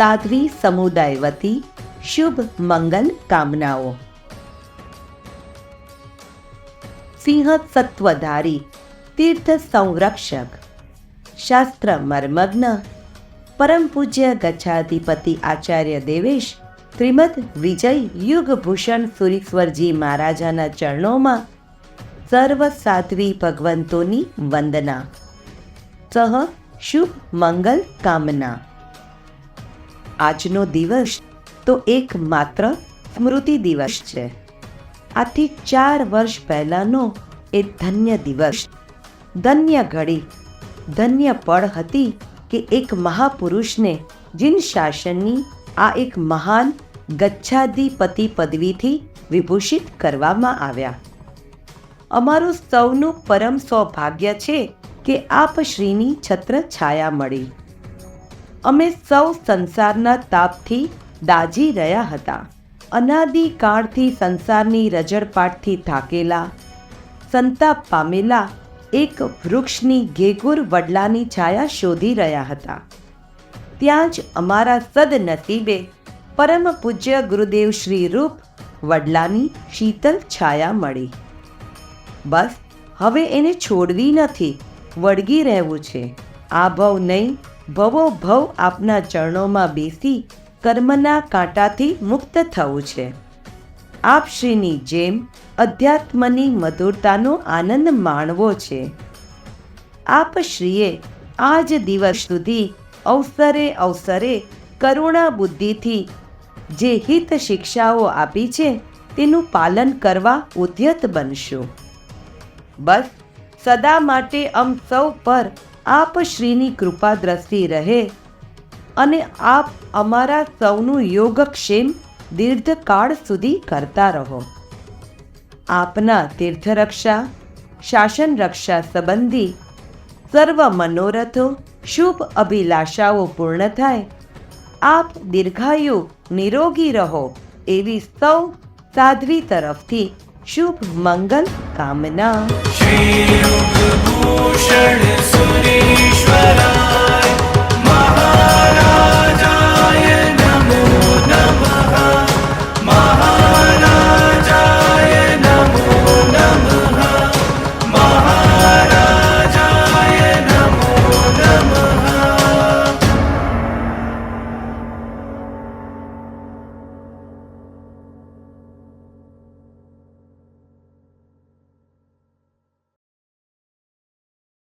સાધ્વી સમુદાય વતી શુભ મંગલ કામનાઓ. સિંહ સત્વધારી તીર્થ સંરક્ષક શાસ્ત્ર મર્મગ્ન પરમ પૂજ્ય ગચ્છાધિપતિ આચાર્ય દેવેશ, શ્રીમદ વિજય યુગભૂષણ સુરીશ્વરજી મહારાજાના ચરણોમાં સર્વ સાધ્વી ભગવંતોની વંદના. સહ શુભ મંગલ કામના. આજનો દિવસ તો એક માત્ર સ્મૃતિ દિવસ છે. આથી ચાર વર્ષ પહેલાંનો એ ધન્ય દિવસ. ધન્ય ઘડી, ધન્ય પળ હતી કે એક મહાપુરુષને જીન શાસનની આ એક મહાન ગચ્છાધિપતિ પદવીથી વિભૂષિત કરવામાં આવ્યા. અમારું સૌનું પરમ સૌભાગ્ય છે કે આપ શ્રીની છત્ર છાયા મળી. અમે સૌ સંસારના તાપથી દાજી રહ્યા હતા. અનાદિકાળથી સંસારની રજળપાટથી થાકેલા, સંતાપ પામેલા એક વૃક્ષની ઘેઘુર વડલાની છાયા શોધી રહ્યા હતા. ત્યાં જ અમારા સદનસીબે પરમ પૂજ્ય ગુરુદેવ શ્રી રૂપ વડલાની શીતલ છાયા મળી. બસ, હવે એને છોડવી નથી, વળગી રહેવું છે. આ ભવ નહીં ભવો ભવ આપના ચરણોમાં બેસી કર્મના કાંટાથી મુક્ત થવું છે. આપ શ્રીની જેમ અધ્યાત્મની મધુરતાનો આનંદ માણવો છે. આપ શ્રીએ આજ દિવસ સુધી અવસરે અવસરે કરુણા બુદ્ધિથી જે હિત શિક્ષાઓ આપી છે તેનું પાલન કરવા ઉદ્યત બનશો. બસ, સદા માટે અમ સૌ પર આપ શ્રીની કૃપા દ્રષ્ટિ રહે અને આપ અમારા સૌનું યોગક્ષેમ દીર્ઘકાળ સુધી કરતા રહો. આપના તીર્થરક્ષા શાસન રક્ષા સંબંધી સર્વ મનોરથો, શુભ અભિલાષાઓ પૂર્ણ થાય. આપ દીર્ઘાયુ નિરોગી રહો એવી સૌ સાધ્વી તરફથી શુભ મંગલ કામના. શ્રી